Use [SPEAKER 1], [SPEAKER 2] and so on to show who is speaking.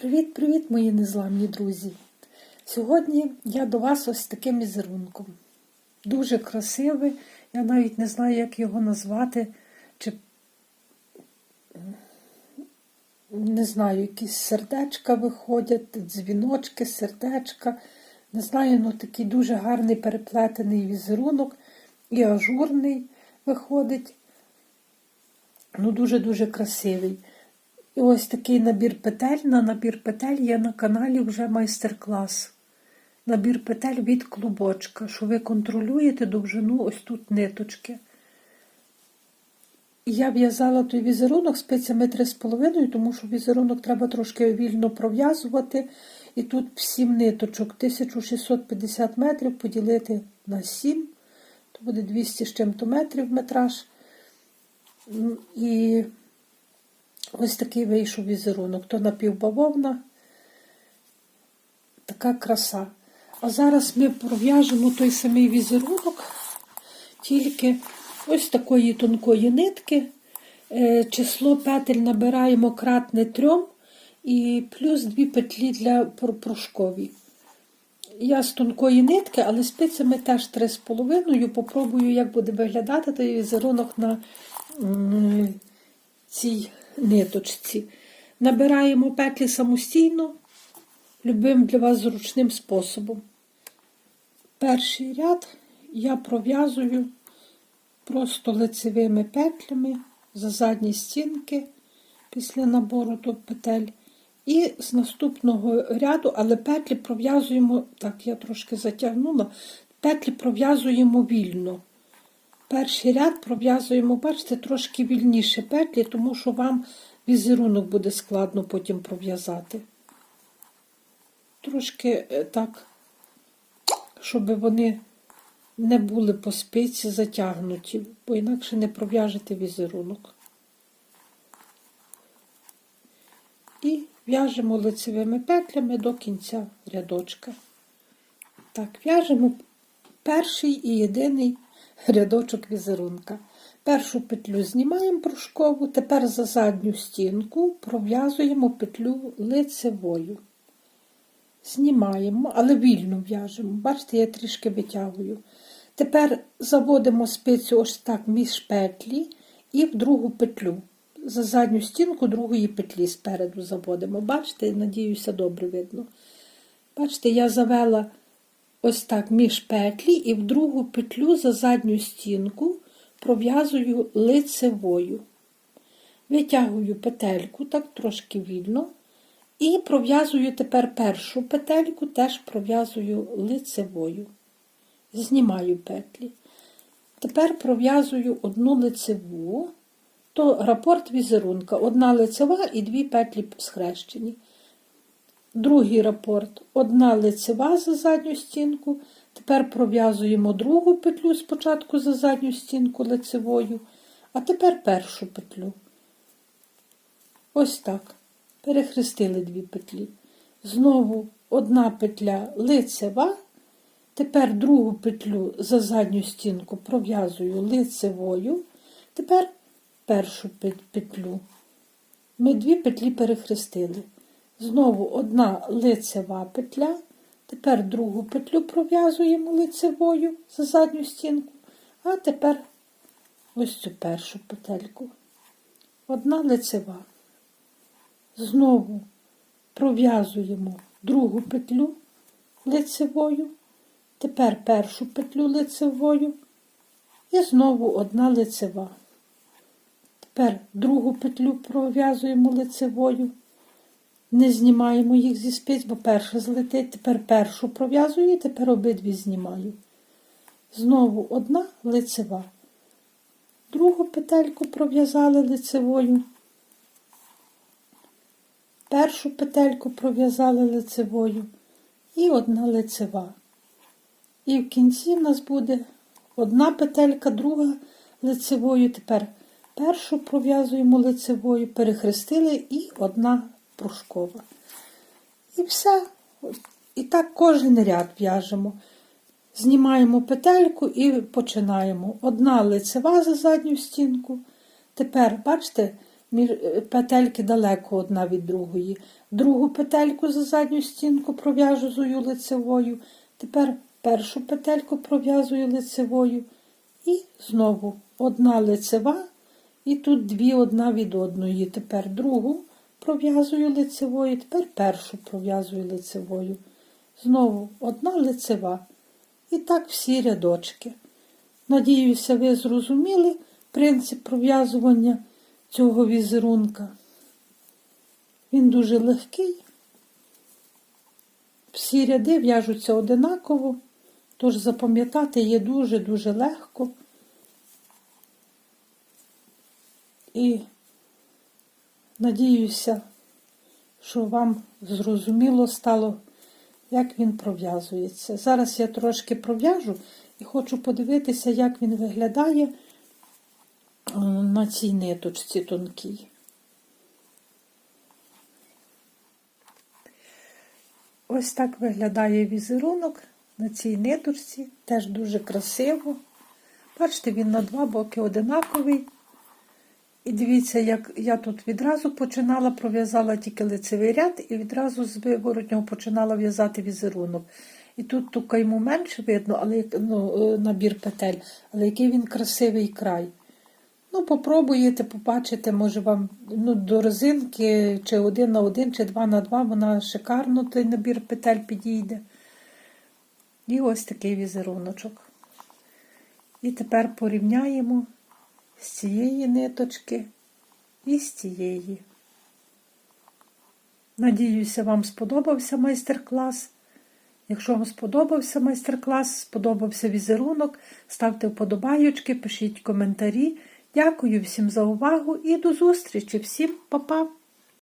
[SPEAKER 1] Привіт-привіт, мої незламні друзі! Сьогодні я до вас ось таким візерунком. Дуже красивий, я навіть не знаю, як його назвати, чи не знаю, якісь сердечка виходять, дзвіночки, сердечка. Не знаю, ну такий дуже гарний переплетений візерунок і ажурний виходить. Ну, дуже-дуже красивий. І ось такий набір петель. На набір петель є на каналі вже майстер-клас. Набір петель від клубочка, що ви контролюєте довжину ось тут ниточки. Я в'язала той візерунок спицями 3,5, тому що візерунок треба трошки вільно пров'язувати. І тут 7 ниточок, 1650 метрів поділити на 7, то буде 200 з чим-то метрів метраж. І Ось такий вийшов візерунок. То напівбавовна, така краса. А зараз ми пров'яжемо той самий візерунок, тільки ось такої тонкої нитки. Е, число петель набираємо кратне трьом і плюс дві петлі для прошкові. Я з тонкої нитки, але спицями теж 3,5. Попробую, як буде виглядати той візерунок на цій ниточці. Набираємо петлі самостійно, любим для вас зручним способом. Перший ряд я пров'язую просто лицевими петлями за задні стінки після набору до петель. І з наступного ряду, але петлі пров'язуємо, так, я трошки затягнула, петлі пров'язуємо вільно. Перший ряд пров'язуємо, бачите, трошки вільніше петлі, тому що вам візерунок буде складно потім пров'язати. Трошки е, так, щоб вони не були по спиці затягнуті, бо інакше не пров'яжете візерунок. І в'яжемо лицевими петлями до кінця рядочка. Так, в'яжемо перший і єдиний рядочок візерунка. Першу петлю знімаємо пружкову, тепер за задню стінку пров'язуємо петлю лицевою. Знімаємо, але вільно в'яжемо. Бачите, я трішки витягую. Тепер заводимо спицю ось так між петлі і в другу петлю. За задню стінку другої петлі спереду заводимо. Бачите, надіюся, добре видно. Бачите, я завела ось так між петлі і в другу петлю за задню стінку пров'язую лицевою. Витягую петельку, так трошки вільно. І пров'язую тепер першу петельку, теж пров'язую лицевою. Знімаю петлі. Тепер пров'язую одну лицеву, то рапорт візерунка, одна лицева і дві петлі схрещені. Другий рапорт одна лицева за задню стінку. Тепер пров'язуємо другу петлю спочатку за задню стінку лицевою, а тепер першу петлю. Ось так. Перехрестили дві петлі. Знову одна петля лицева. Тепер другу петлю за задню стінку пров'язую лицевою. Тепер першу петлю. Ми дві петлі перехрестили. Знову одна лицева петля. Тепер другу петлю пров'язуємо лицевою за задню стінку, а тепер ось цю першу петельку. Одна лицева. Знову пров'язуємо другу петлю лицевою, тепер першу петлю лицевою і знову одна лицева. Тепер другу петлю пров'язуємо лицевою. Не знімаємо їх зі спиць, бо перша злетить, тепер першу пров'язую тепер обидві знімаю. Знову одна лицева. Другу петельку пров'язали лицевою. Першу петельку пров'язали лицевою і одна лицева. І в кінці в нас буде одна петелька, друга лицевою. Тепер першу пров'язуємо лицевою, перехрестили і одна пружкова. І все. І так кожен ряд в'яжемо. Знімаємо петельку і починаємо. Одна лицева за задню стінку. Тепер, бачите, петельки далеко одна від другої. Другу петельку за задню стінку пров'язую лицевою. Тепер першу петельку пров'язую лицевою. І знову одна лицева, і тут дві одна від одної. Тепер другу пров'язую лицевою, тепер першу пров'язую лицевою. Знову одна лицева. І так всі рядочки. Надіюся, ви зрозуміли принцип пров'язування цього візерунка. Він дуже легкий. Всі ряди в'яжуться одинаково, тож запам'ятати є дуже-дуже легко. І надіюся, що вам зрозуміло стало, як він пров'язується. Зараз я трошки пров'яжу і хочу подивитися, як він виглядає е, на цій ниточці тонкій. Ось так виглядає візерунок на цій ниточці, теж дуже красиво. Бачите, він на два боки одинаковий. І дивіться, як я тут відразу починала, пров'язала тільки лицевий ряд і відразу з виворотнього починала в'язати візерунок. І тут ту кайму менше видно, але ну, е, набір петель, але який він красивий край. Ну, попробуєте, побачите, може вам ну, до резинки чи один на один, чи два на два, вона шикарно той набір петель підійде. І ось такий візеруночок. І тепер порівняємо з цієї ниточки і з цієї. Надіюся, вам сподобався майстер-клас. Якщо вам сподобався майстер-клас, сподобався візерунок, ставте вподобайочки, пишіть коментарі. Дякую всім за увагу і до зустрічі. Всім па-па!